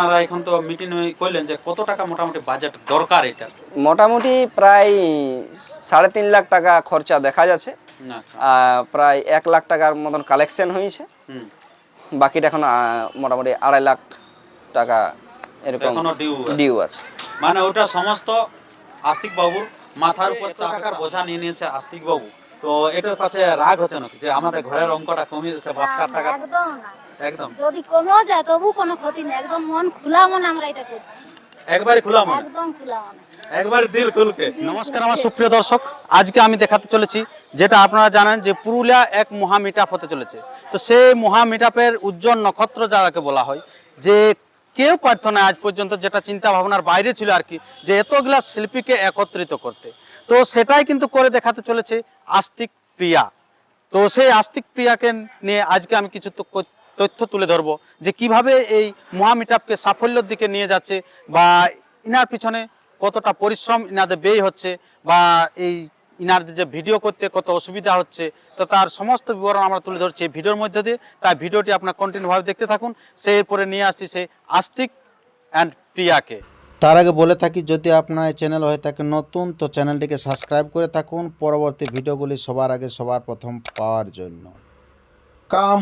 আপনারা এখন তো মিটিং করলেন যে কত টাকা মোটামুটি বাজেট দরকার এটা? মোটামুটি প্রায় সাড়ে তিন লাখ টাকা খরচা দেখা যাচ্ছে। আচ্ছা। প্রায় এক লাখ টাকার মতন কালেকশন হয়েছে। বাকিটা এখন মোটামুটি আড়াই লাখ টাকা এরকম ডিউ আছে। মানে ওটা সমস্ত আস্তিক বাবুর মাথার উপর টাকার বোঝা নিয়ে নিয়েছে আস্তিক বাবু। তো এটার কাছে রাগ হচ্ছে নাকি? যে আমাদের ঘরের অঙ্কটা কমিয়ে দিচ্ছে পাঁচ টাকা একদম না। একদম। যদি কমেও যায় তবু কোনো ক্ষতি নেই। একদম মন খোলা মনে আমরা এটা করছি। একবারে খোলা মনে? একদম খোলা মনে। একবার দিল খুলকে নমস্কার আমার সুপ্রিয় দর্শক আজকে আমি দেখাতে চলেছি যেটা আপনারা জানেন যে পুরুলিয়া এক মহা মিটাপ হতে চলেছে। তো সেই মহা মিটাপের উজ্জ্বল নক্ষত্র যারাকে বলা হয় যে কেউ পারত না আজ পর্যন্ত যেটা চিন্তা ভাবনার বাইরে ছিল আর কি যে এতগুলা শিল্পীকে একত্রিত করতে। তো সেটাই কিন্তু করে দেখাতে চলেছে আস্তিক প্রিয়া। তো সেই আস্তিক প্রিয়াকে নিয়ে আজকে আমি কিছু তথ্য তুলে ধরবো যে কীভাবে এই মহামিটাপকে সাফল্যের দিকে নিয়ে যাচ্ছে বা ইনার পিছনে কতটা পরিশ্রম ইনাদের ব্যয় হচ্ছে বা এই ইনাদের যে ভিডিও করতে কত অসুবিধা হচ্ছে, তো তার সমস্ত বিবরণ আমরা তুলে ধরছি এই ভিডিওর মধ্যে দিয়ে। তাই ভিডিওটি আপনার কন্টিনিউভাবে দেখতে থাকুন সেই এরপরে নিয়ে আসছি সেই আস্তিক অ্যান্ড প্রিয়াকে। তার আগে বলে থাকি, যদি আপনার এই চ্যানেল হয়ে থাকে নতুন, তো চ্যানেলটিকে সাবস্ক্রাইব করে থাকুন পরবর্তী ভিডিওগুলি সবার আগে, সবার প্রথম পাওয়ার জন্য কাম,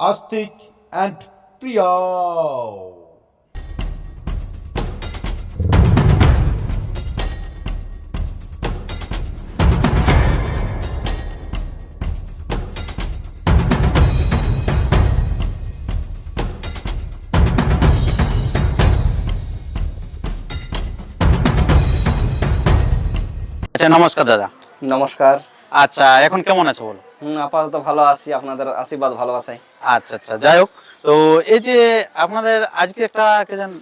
আস্তিক অ্যান্ড Priya. আচ্ছা নমস্কার দাদা। নমস্কার। আচ্ছা এখন কেমন আছে বলো? আপাতত ভালো আছি আপনাদের আশীর্বাদ ভালোবাসায়। আচ্ছা আচ্ছা যাই হোক। তো এই যে আপনাদের আজকে একটা কে জান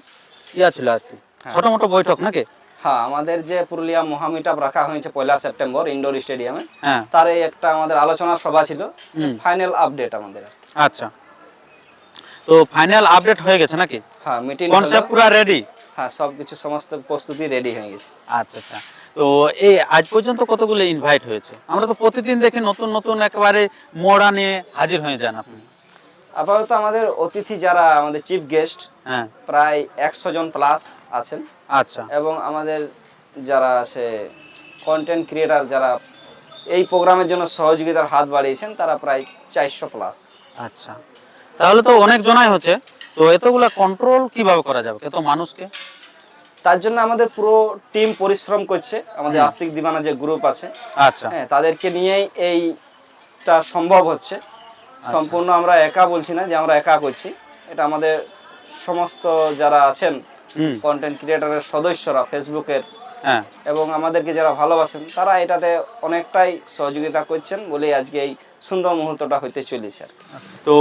ইয়া ছিল আর কি ছোট মোটো বৈঠক নাকি? হ্যাঁ আমাদের যে পুরুলিয়া মহামিটাপ রাখা হয়েছে পয়লা সেপ্টেম্বর ইনডোর স্টেডিয়ামে হ্যাঁ। তার একটা আমাদের আলোচনা সভা ছিল ফাইনাল আপডেট আমাদের। আচ্ছা। তো ফাইনাল আপডেট হয়ে গেছে নাকি? হ্যাঁ মিটিং কনসেপ্ট পুরো রেডি হ্যাঁ সব কিছু সমস্ত প্রস্তুতি রেডি হয়ে গেছে। আচ্ছা আচ্ছা। তো এই আজ পর্যন্ত কতগুলো ইনভাইট হয়েছে? আমরা তো প্রতিদিন দেখি নতুন নতুন একেবারে মোড়া নিয়ে হাজির হয়ে যান আপনি। আপাতত আমাদের অতিথি যারা আমাদের চিফ গেস্ট হ্যাঁ। প্রায় একশো জন প্লাস আছেন। আচ্ছা। এবং আমাদের যারা আছে কন্টেন্ট ক্রিয়েটার যারা এই প্রোগ্রামের জন্য সহযোগিতার হাত বাড়িয়েছেন তারা প্রায় চারশো প্লাস আচ্ছা। তাহলে তো অনেক জনাই হচ্ছে। তো এতগুলা কন্ট্রোল কীভাবে করা যাবে? এত মানুষকে? তার জন্য আমাদের পুরো টিম পরিশ্রম করছে। আমাদের আস্তিক দিবানা যে গ্রুপ আছে। আচ্ছা। হ্যাঁ তাদেরকে নিয়েই এইটা সম্ভব হচ্ছে। সম্পূর্ণ আমরা একা বলছি না যে আমরা একা করছি। এটা আমাদের সমস্ত যারা আছেন কন্টেন্ট ক্রিয়েটারের সদস্যরা ফেসবুকের হ্যাঁ। এবং আমাদেরকে যারা ভালোবাসেন তারা এটাতে অনেকটাই সহযোগিতা করছেন বলেই আজকে এই সুন্দর মুহূর্তটা হইতে চলেছে আর তো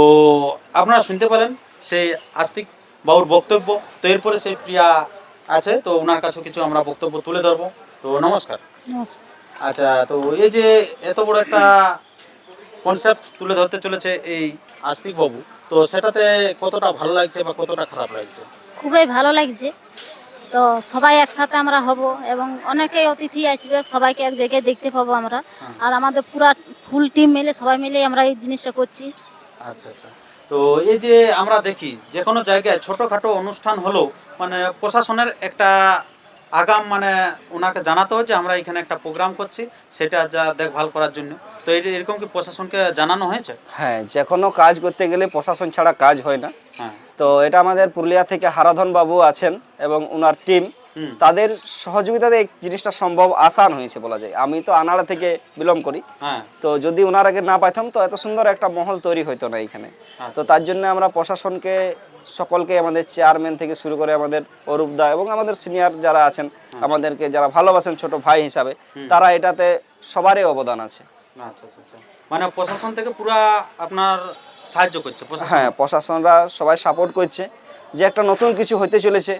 আপনারা শুনতে পেলেন সেই আস্তিক বাবুর বক্তব্য। তো এরপরে সেই প্রিয়া আছে তো ওনার কাছে কিছু আমরা বক্তব্য তুলে ধরবো। তো নমস্কার। আচ্ছা তো এই যে এত বড় একটা কনসেপ্ট তুলে ধরতে চলেছে এই আস্তিক বাবু তো সেটাতে কতটা ভালো লাগছে বা কতটা খারাপ লাগছে? খুবই ভালো লাগছে। তো সবাই একসাথে আমরা হব এবং অনেকেই অতিথি আসবে সবাইকে এক জায়গায় দেখতে পাবো আমরা। আর আমাদের পুরা ফুল টিম মিলে সবাই মিলে আমরা এই জিনিসটা করছি। আচ্ছা আচ্ছা। তো এই যে আমরা দেখি যে কোনো জায়গায় ছোটোখাটো অনুষ্ঠান হলো মানে প্রশাসনের একটা আগাম মানে ওনাকে জানাতে হয় যে আমরা এখানে একটা প্রোগ্রাম করছি সেটা যা দেখভাল করার জন্য। তো এই- এরকম কি প্রশাসনকে জানানো হয়েছে? হ্যাঁ যে কোনো কাজ করতে গেলে প্রশাসন ছাড়া কাজ হয় না। হ্যাঁ। তো এটা আমাদের পুরুলিয়া থেকে হারাধন বাবু আছেন এবং ওনার টিম। তাদের সহযোগিতাতে এই জিনিসটা সম্ভব আসান হয়েছে বলা যায়। আমি তো আনাড়া থেকে বিলম্ব করি। হ্যাঁ। তো যদি ওনার আগে না পাইতাম তো এত সুন্দর একটা মহল তৈরি হইতো না এখানে। তো তার জন্য আমরা প্রশাসনকে সকলকে আমাদের চেয়ারম্যান থেকে শুরু করে আমাদের অরূপ দা এবং আমাদের সিনিয়র যারা আছেন আমাদেরকে যারা ভালোবাসেন ছোট ভাই হিসাবে তারা এটাতে সবারই অবদান আছে। আচ্ছা আচ্ছা আচ্ছা। মানে প্রশাসন থেকে পুরা আপনার সাহায্য করছে হ্যাঁ প্রশাসনরা সবাই সাপোর্ট করছে। যে একটা নতুন কিছু হতে চলেছে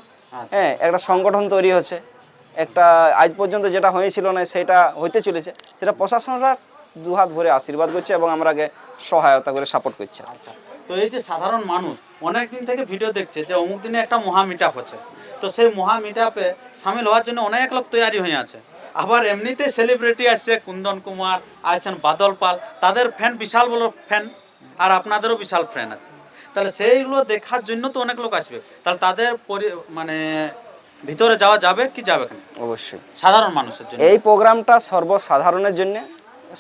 হ্যাঁ একটা সংগঠন তৈরি হচ্ছে। একটা আজ পর্যন্ত যেটা হয়েছিল না সেটা হইতে চলেছে। সেটা প্রশাসনরা দুহাত ভরে আশীর্বাদ করছে এবং আমরাকে সহায়তা করে সাপোর্ট করছে। আচ্ছা। তো এই যে সাধারণ মানুষ অনেক দিন থেকে ভিডিও দেখছে যে অমুক দিনে একটা মহা মিট হচ্ছে। তো সেই মহা মিট সামিল হওয়ার জন্য অনেক লোক তৈরি হয়ে আছে। আবার এমনিতে সেলিব্রিটি আসছে কুন্দন কুমার আছেন বাদল পাল। তাদের ফ্যান বিশাল বড় ফ্যান আর আপনাদেরও বিশাল ফ্যান আছে। তাহলে সেইগুলো দেখার জন্য তো অনেক লোক আসবে। তাহলে তাদের মানে ভিতরে যাওয়া যাবে কি যাবে কেন? অবশ্যই। সাধারণ মানুষের জন্য। এই প্রোগ্রামটা সর্বসাধারণের জন্য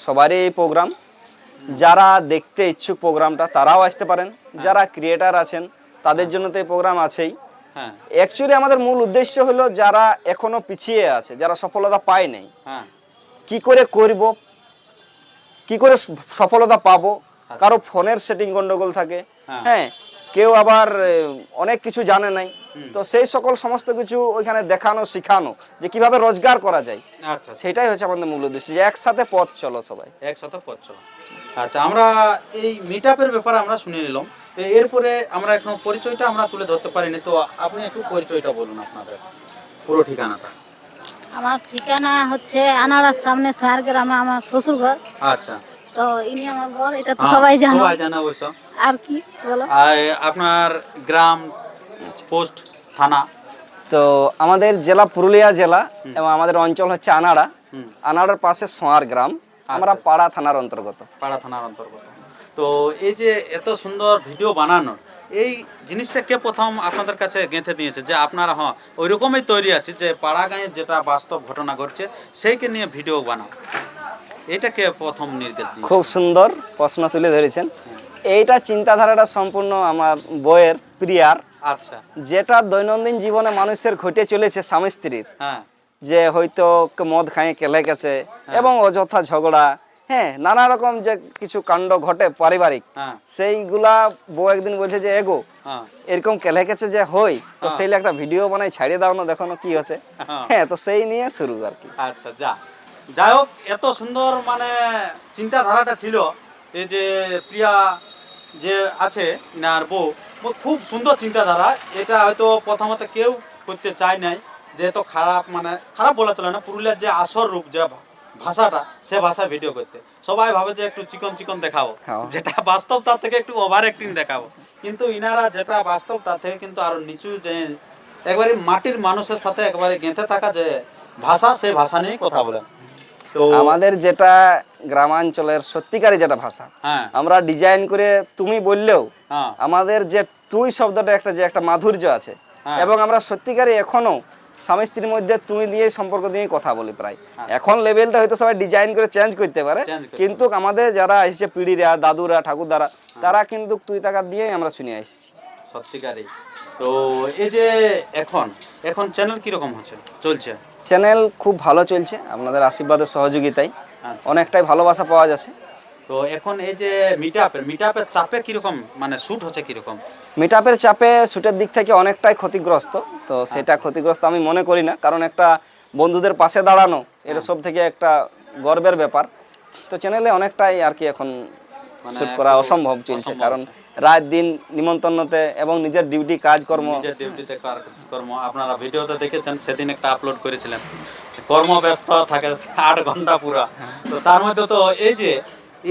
সবারই এই প্রোগ্রাম। যারা দেখতে ইচ্ছুক প্রোগ্রামটা তারাও আসতে পারেন। যারা ক্রিয়েটার আছেন তাদের জন্য তো এই প্রোগ্রাম আছেই। হ্যাঁ। অ্যাকচুয়ালি আমাদের মূল উদ্দেশ্য হলো যারা এখনও পিছিয়ে আছে যারা সফলতা পায় নাই হ্যাঁ। কি করে করব কি করে সফলতা পাবো? কারও ফোনের সেটিং গন্ডগোল থাকে হ্যাঁ। হ্যাঁ কেউ আবার অনেক কিছু জানে নাই। তো সেই সকল সমস্ত কিছু ওইখানে দেখানো শেখানো যে কীভাবে রোজগার করা যায় আচ্ছা সেটাই হচ্ছে আমাদের মূল উদ্দেশ্য যে একসাথে পথ চলো সবাই। একসাথে পথ চলা। আচ্ছা আমরা এই মিট আপের ব্যাপারে আমরা শুনে নিলাম। এরপরে আমরা এখন পরিচয়টা আমরা তুলে ধরতে পারিনি তো আপনি একটু পরিচয়টা বলুন আপনাদের পুরো ঠিকানাটা। আমার ঠিকানা হচ্ছে আনাড়ার সামনে সোয়ার গ্রামে আমার শ্বশুর ঘর আচ্ছা। তো ইনি আমার ঘর এটা তো হ্যাঁ, সবাই জানে। সবাই জানে অবশ্য। আর কি বলো? আপনার গ্রাম পোস্ট থানা? তো আমাদের জেলা পুরুলিয়া জেলা এবং আমাদের অঞ্চল হচ্ছে আনাড়া। হুম। আনাড়ার পাশে সোয়ার গ্রাম। আমরা পাড়া থানার অন্তর্গত। পাড়া থানার অন্তর্গত। তো এই যে এত সুন্দর ভিডিও বানানো এই জিনিসটা কে প্রথম আপনাদের কাছে গেঁথে দিয়েছে যে আপনারা হ্যাঁ ওই রকমই তৈরি আছে যে পাড়া গাঁয়ে যেটা বাস্তব ঘটনা ঘটছে সেইকে নিয়ে ভিডিও বানাও। এটা কে প্রথম নির্দেশ খুব সুন্দর প্রশ্ন তুলে ধরেছেন। এইটা চিন্তাধারাটা সম্পূর্ণ আমার বইয়ের প্রিয়ার। আচ্ছা। যেটা দৈনন্দিন জীবনে মানুষের ঘটে চলেছে স্বামী স্ত্রীর। হ্যাঁ। যে হয়তো মদ খাইয়ে কেলে গেছে এবং অযথা ঝগড়া হ্যাঁ নানা রকম যে কিছু কাণ্ড ঘটে পারিবারিক হ্যাঁ। সেইগুলা বউ একদিন বলছে যে এগো হ্যাঁ। এরকম কেলে গেছে যে হই তো সেই একটা ভিডিও বানাই ছাড়িয়ে দাও না দেখো না কি হচ্ছে। হ্যাঁ। হ্যাঁ তো সেই নিয়ে শুরু আর কি। আচ্ছা যা। যাই হোক এত সুন্দর মানে চিন্তাধারাটা ছিল এই যে প্রিয়া যে আছে ইনার বউ খুব সুন্দর চিন্তাধারা। এটা হয়তো প্রথমত কেউ করতে চায় নাই যে এত খারাপ মানে খারাপ বলা চলে না পুরুলিয়ার যে আসর রূপ যে ভাষাটা সে ভাষায় ভিডিও করতে। সবাই ভাবে যে একটু চিকন চিকন দেখাবো। হ্যাঁ। যেটা বাস্তব তার থেকে একটু ওভার অ্যাক্টিং দেখাবো। কিন্তু ইনারা যেটা বাস্তব তার থেকে কিন্তু আরও নিচু যে একবারে মাটির মানুষের সাথে একবারে গেঁথে থাকা যে ভাষা সেই ভাষা নিয়েই কথা বলেন। তো আমাদের যেটা গ্রামাঞ্চলের সত্যিকারই যেটা ভাষা হ্যাঁ। আমরা ডিজাইন করে তুমি বললেও হ্যাঁ। আমাদের যে তুই শব্দটা একটা যে একটা মাধুর্য আছে হ্যাঁ। এবং আমরা সত্যিকারই এখনও স্বামী স্ত্রীর মধ্যে তুমি দিয়ে সম্পর্ক দিয়ে কথা বলি প্রায়। এখন লেভেলটা হয়তো সবাই ডিজাইন করে চেঞ্জ করতে পারে কিন্তু আমাদের যারা এসেছে পিড়িরা দাদুরা ঠাকুরদারা তারা কিন্তু তুই টাকা দিয়েই আমরা শুনে আসছি সত্যিকারই। তো এই যে এখন এখন চ্যানেল কীরকম হচ্ছে? চলছে? চ্যানেল খুব ভালো চলছে আপনাদের আশীর্বাদের সহযোগিতায়। আচ্ছা। অনেকটাই ভালোবাসা পাওয়া যাচ্ছে। তো এখন এই যে মিট আপের মিট চাপে কীরকম মানে শ্যুট হচ্ছে কীরকম? মিট চাপে শ্যুটের দিক থেকে অনেকটাই ক্ষতিগ্রস্ত তো সেটা ক্ষতিগ্রস্ত আমি মনে করি না কারণ একটা বন্ধুদের পাশে দাঁড়ানো এটা সব থেকে একটা গর্বের ব্যাপার। তো চ্যানেলে অনেকটাই আর কি এখন শ্যুট করা অসম্ভব চলছে কারণ রাত দিন নিমন্ত্রণতে এবং নিজের ডিউটি কাজকর্ম। নিজের ডিউটিতে কর্ম। আপনারা ভিডিওতে দেখেছেন, সেদিন একটা আপলোড করেছিলেন। কর্মব্যস্ত থাকে আট ঘণ্টা পুরা। তো তার মধ্যে তো এই যে,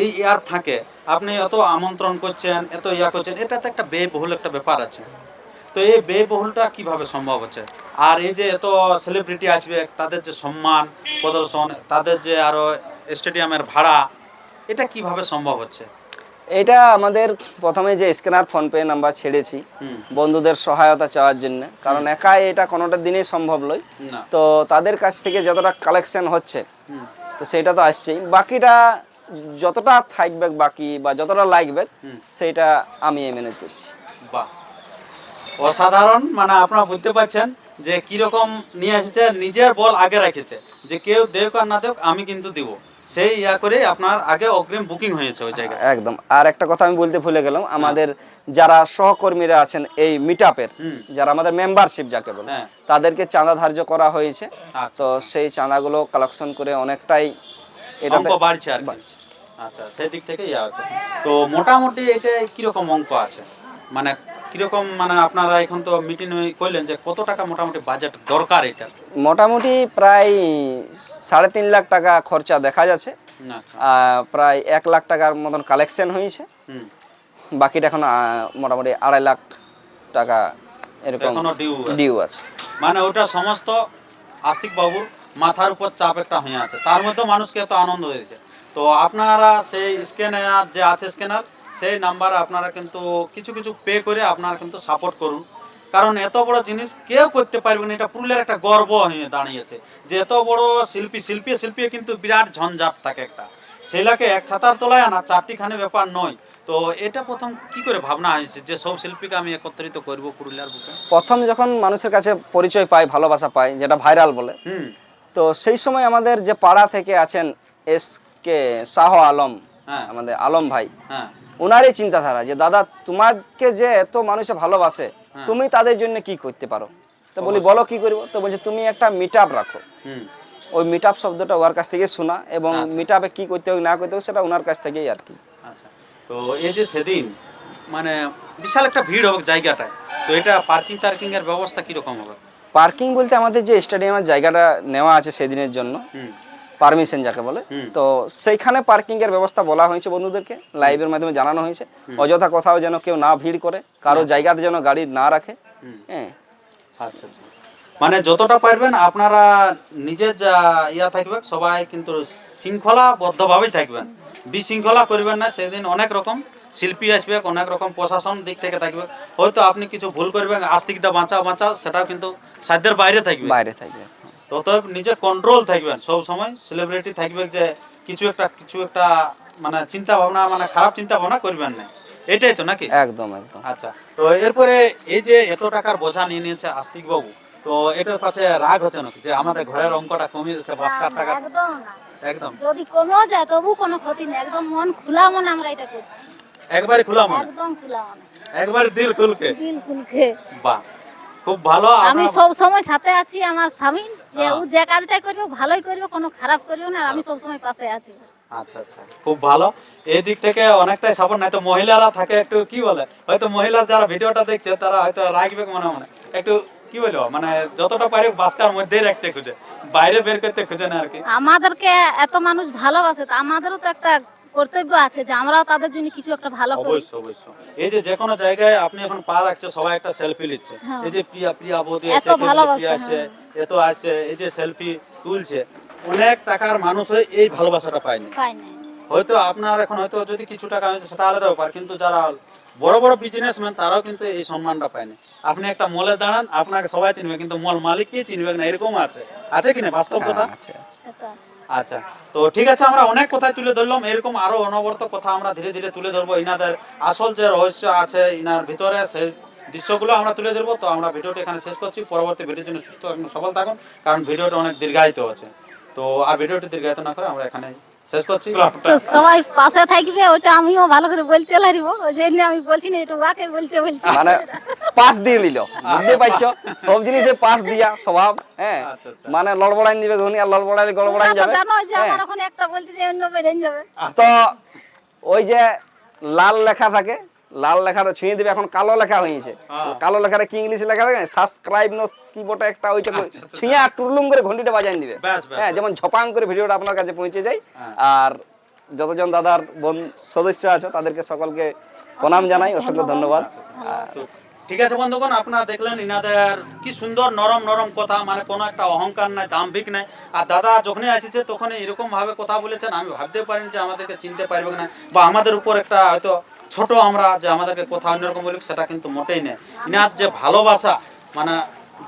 এই ইয়ার ফাঁকে আপনি এত আমন্ত্রণ করছেন, এত ইয়া করছেন, এটা তো একটা ব্যয়বহুল একটা ব্যাপার আছে। তো এই ব্যয়বহুলটা কীভাবে সম্ভব হচ্ছে? আর এই যে এত সেলিব্রিটি আসবে, তাদের যে সম্মান, প্রদর্শন, তাদের যে আরও স্টেডিয়ামের ভাড়া, এটা কীভাবে সম্ভব হচ্ছে? এটা আমাদের প্রথমে যে স্ক্যানার ফোনপে নাম্বার ছেড়েছি। বন্ধুদের সহায়তা চাওয়ার জন্য। কারণ একাই এটা কোনোটা দিনেই সম্ভব নয়। তো তাদের কাছ থেকে যতটা কালেকশন হচ্ছে তো সেটা তো আসছেই। বাকিটা যতটা থাকবে বাকি বা যতটা লাগবে সেটা আমি ম্যানেজ করছি। বাহ। অসাধারণ মানে আপনারা বুঝতে পারছেন যে কীরকম নিয়ে এসেছে নিজের বল আগে রেখেছে। যে কেউ দেখ আর না দেখ আমি কিন্তু দিব। সেই ইয়া করে আপনার আগে অগ্রিম বুকিং হয়েছে ওই জায়গায়। একদম। আর একটা কথা আমি বলতে ভুলে গেলাম আমাদের যারা সহকর্মীরা আছেন এই মিট হুম। যারা আমাদের মেম্বারশিপ যাকে বলে হ্যাঁ। তাদেরকে চাঁদা ধার্য করা হয়েছে। আচ্ছা। তো সেই চাঁদাগুলো কালেকশন করে অনেকটাই এটা বাড়ছে আর আচ্ছা সেই দিক থেকে ইয়া আছে। তো মোটামুটি এটা কীরকম অঙ্ক আছে? মানে কীরকম মানে আপনারা এখন তো মিটিং করলেন যে কত টাকা মোটামুটি বাজেট দরকার এটা? মোটামুটি প্রায় সাড়ে তিন লাখ টাকা খরচা দেখা যাচ্ছে। আচ্ছা। প্রায় এক লাখ টাকার মতন কালেকশন হয়েছে। বাকিটা এখন মোটামুটি আড়াই লাখ টাকা এরকম ডিউ আছে। ডিউ আছে। মানে ওটা সমস্ত আস্তিক বাবুর মাথার উপর চাপ একটা হয়ে আছে। তার মধ্যে মানুষকে এত আনন্দ দিয়েছে তো আপনারা সেই স্ক্যানার যে আছে স্ক্যানার সেই নাম্বারে আপনারা কিন্তু কিছু কিছু পে করে আপনারা কিন্তু সাপোর্ট করুন। কারণ এত বড় জিনিস কেউ করতে পারবে না এটা পুরুলিয়ার একটা গর্ব হয়ে দাঁড়িয়েছে। যে এত বড় শিল্পী শিল্পী শিল্পী কিন্তু বিরাট ঝঞ্ঝাট থাকে একটা। সেলাকে এক ছাতার তলায় আনা চারটিখানি ব্যাপার নয়। তো এটা প্রথম কি করে ভাবনা হয়েছে যে সব শিল্পীকে আমি একত্রিত করব পুরুলিয়ার বুকে? প্রথম যখন মানুষের কাছে পরিচয় পাই ভালোবাসা পাই যেটা ভাইরাল বলে হুম। তো সেই সময় আমাদের যে পাড়া থেকে আছেন এস কে শাহ আলম হ্যাঁ। আমাদের আলম ভাই হ্যাঁ। ওনারই চিন্তাধারা যে দাদা তোমাকে যে এত মানুষে ভালোবাসে হ্যাঁ। তুমি তাদের জন্য কি করতে পারো? তো বলি বলো কি করব? তো বলছে তুমি একটা মিট রাখো। ওই মিট শব্দটা ওর কাছ থেকে শোনা এবং মিট আপে কি করতে হবে না করতে হবে সেটা ওনার কাছ থেকেই আর কি। আচ্ছা। তো এই যে সেদিন মানে বিশাল একটা ভিড় হবে জায়গাটায়। তো এটা পার্কিং টার্কিং এর ব্যবস্থা কীরকম হবে? পার্কিং বলতে আমাদের যে স্টেডিয়ামের জায়গাটা নেওয়া আছে সেদিনের জন্য পারমিশন যাকে বলে। তো সেইখানে পার্কিং এর ব্যবস্থা বলা হয়েছে বন্ধুদেরকে লাইভের মাধ্যমে জানানো হয়েছে। অযথা কোথাও যেন কেউ না ভিড় করে কারও জায়গাতে যেন গাড়ি না রাখে। হ্যাঁ। আচ্ছা আচ্ছা। মানে যতটা পারবেন আপনারা নিজের যা ইয়া থাকবে সবাই কিন্তু শৃঙ্খলাবদ্ধভাবেই থাকবেন। বিশৃঙ্খলা করবেন না সেদিন অনেক রকম শিল্পী আসবে অনেক রকম প্রশাসন দিক থেকে থাকবে। হয়তো আপনি কিছু ভুল করবেন আস্তিকটা বাঁচাও বাঁচাও সেটাও কিন্তু সাধ্যের বাইরে থাকবে। বাইরে থাকবে। তত নিজে কন্ট্রোল থাকবেন। সব সময় সেলিব্রিটি থাকবে যে কিছু একটা কিছু একটা মানে চিন্তা ভাবনা মানে খারাপ চিন্তা ভাবনা করবেন না। এটাই তো নাকি? একদম একদম। আচ্ছা তো এরপরে এই যে এত টাকার বোঝা নিয়ে নিয়েছে আস্তিক বাবু তো এটার কাছে রাগ হচ্ছে নাকি? যে আমাদের ঘরের অঙ্কটা কমিয়ে দিচ্ছে পাঁচ লাখ টাকা। একদম একদম। যদি কমেও যায় তবু কোনো ক্ষতি নেই। একদম মন খোলা মন আমরা এটা করছি। একবারে খোলা মনে? একদম খোলা মনে। একবারে দিল খুলকে? দিল খুলকে। বাহ। খুব ভালো আমি সব সময় সাথে আছি আমার স্বামী যে। ও যে কাজটা করবে ভালোই করবে কোনো খারাপ করবে না আমি সব সময় পাশে আছি। আচ্ছা আচ্ছা খুব ভালো। এই দিক থেকে অনেকটাই সাপোর্ট নাই তো মহিলারা থাকে একটু কি বলে? হয়তো মহিলা যারা ভিডিওটা দেখছে তারা হয়তো রাখবে মনে মনে। একটু কি বলব মানে যতটা পারে বাস্কার মধ্যেই রাখতে খুঁজে বাইরে বের করতে খুঁজে না আর কি। আমাদেরকে এত মানুষ ভালোবাসে তো আমাদেরও তো একটা কর্তব্য আছে যে আমরাও তাদের জন্য কিছু একটা ভালো করি। অবশ্যই অবশ্যই। এই যে যে কোনো জায়গায় আপনি এখন পা রাখছে সবাই একটা সেলফি নিচ্ছে। হ্যাঁ। এই যে প্রিয়া প্রিয়া বৌদি এত আছে এত ভালোবাসে, আছে হ্যাঁ। এত আছে এই যে সেলফি তুলছে অনেক টাকার মানুষ হয়ে এই ভালোবাসাটা পায়নি। পায়নি। হয়তো আপনার এখন হয়তো যদি কিছু টাকা হয়েছে সেটা আলাদা ব্যাপার কিন্তু যারা বড় বড় বিজনেসম্যান তারাও কিন্তু এই সম্মানটা পায়নি আপনি একটা মলে দাঁড়ান আপনাকে সবাই চিনবে কিন্তু মল মালিককে চিনবে না এরকম আছে। আছে কি না? বাস্তব কথা? হ্যাঁ, আছে আচ্ছা তো ঠিক আছে আমরা অনেক কথাই তুলে ধরলাম। এরকম আরও অনবরত কথা আমরা ধীরে ধীরে তুলে ধরবো। ইনাদের আসল যে রহস্য আছে ইনার ভিতরে সেই দৃশ্যগুলো আমরা তুলে ধরবো। তো আমরা ভিডিওটি এখানে শেষ করছি। পরবর্তী ভিডিওর জন্য সুস্থ থাকুন সফল থাকুন কারণ ভিডিওটা অনেক দীর্ঘায়িত আছে। তো আর ভিডিওটি দীর্ঘায়িত না করে আমরা এখানে সবাই পাশে থাকবে ওটা আমিও ভালো করে বলতে লারিব ওই জন্য আমি বলছি না এটা বলতে বলছি। মানে পাস দিয়ে নিল বুঝতে পারছ? সব জিনিসে পাস দিয়া স্বভাব হ্যাঁ? আচ্ছা, আচ্ছা। মানে লড়বড়াই দিবে ঘনি আর লড়বড়াই গড়বড়াই তোমরা যাবে। জানো যে হ্যাঁ। আমার এখন একটা বলতে যে অন্য বেরেন যাবে। তো ওই যে লাল লেখা থাকে লাল লেখাটা ছুঁয়ে দিবে এখন কালো লেখা হয়েছে। হ্যাঁ। কালো লেখাটা কি ইংলিশে লেখা থাকে? সাবস্ক্রাইব নো কি বটে একটা ওইটা ছুঁয়ে আর টুরলুম করে ঘন্টিটা বাজাই দিবে হ্যাঁ যেমন ঝপাং করে ভিডিওটা আপনার কাছে পৌঁছে যায়। হ্যাঁ। আর যতজন দাদার বোন সদস্য আছে তাদেরকে সকলকে প্রণাম জানাই অসংখ্য ধন্যবাদ। ঠিক আছে বন্ধুগণ আপনারা দেখলেন ইনাদের কি সুন্দর নরম নরম কথা মানে কোনো একটা অহংকার নাই দাম্ভিক নাই। আর দাদা যখনই আসছে তখন এরকম ভাবে কথা বলেছেন আমি ভাবতে পারিনি যে আমাদেরকে চিনতে পারবে না বা আমাদের উপর একটা হয়তো ছোট আমরা যে আমাদেরকে কথা অন্যরকম বলি সেটা কিন্তু মোটেই নেই। ইনার যে ভালোবাসা মানে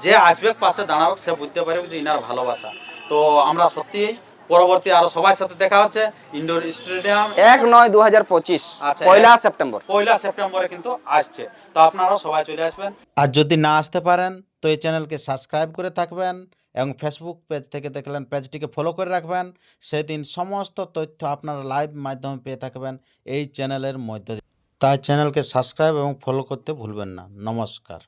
যে আসবে পাশে দাঁড়াবে সে বুঝতে পারবে যে ইনার ভালোবাসা। তো আমরা সত্যি পরবর্তী আরও সবার সাথে দেখা হচ্ছে ইনডোর স্টেডিয়াম। এক নয় দু হাজার পঁচিশ আচ্ছা, পয়লা সেপ্টেম্বর। পয়লা সেপ্টেম্বরে কিন্তু আসছে। তো আপনারাও সবাই চলে আসবেন। আর যদি না আসতে পারেন তো এই চ্যানেলকে সাবস্ক্রাইব করে থাকবেন। এবং ফেসবুক পেজ থেকে দেখলেন পেজটিকে ফলো করে রাখবেন। সেদিন সমস্ত তথ্য আপনারা লাইভ মাধ্যমে পেয়ে থাকবেন এই চ্যানেলের মধ্য দিয়ে। তাই চ্যানেলকে সাবস্ক্রাইব এবং ফলো করতে ভুলবেন না। নমস্কার।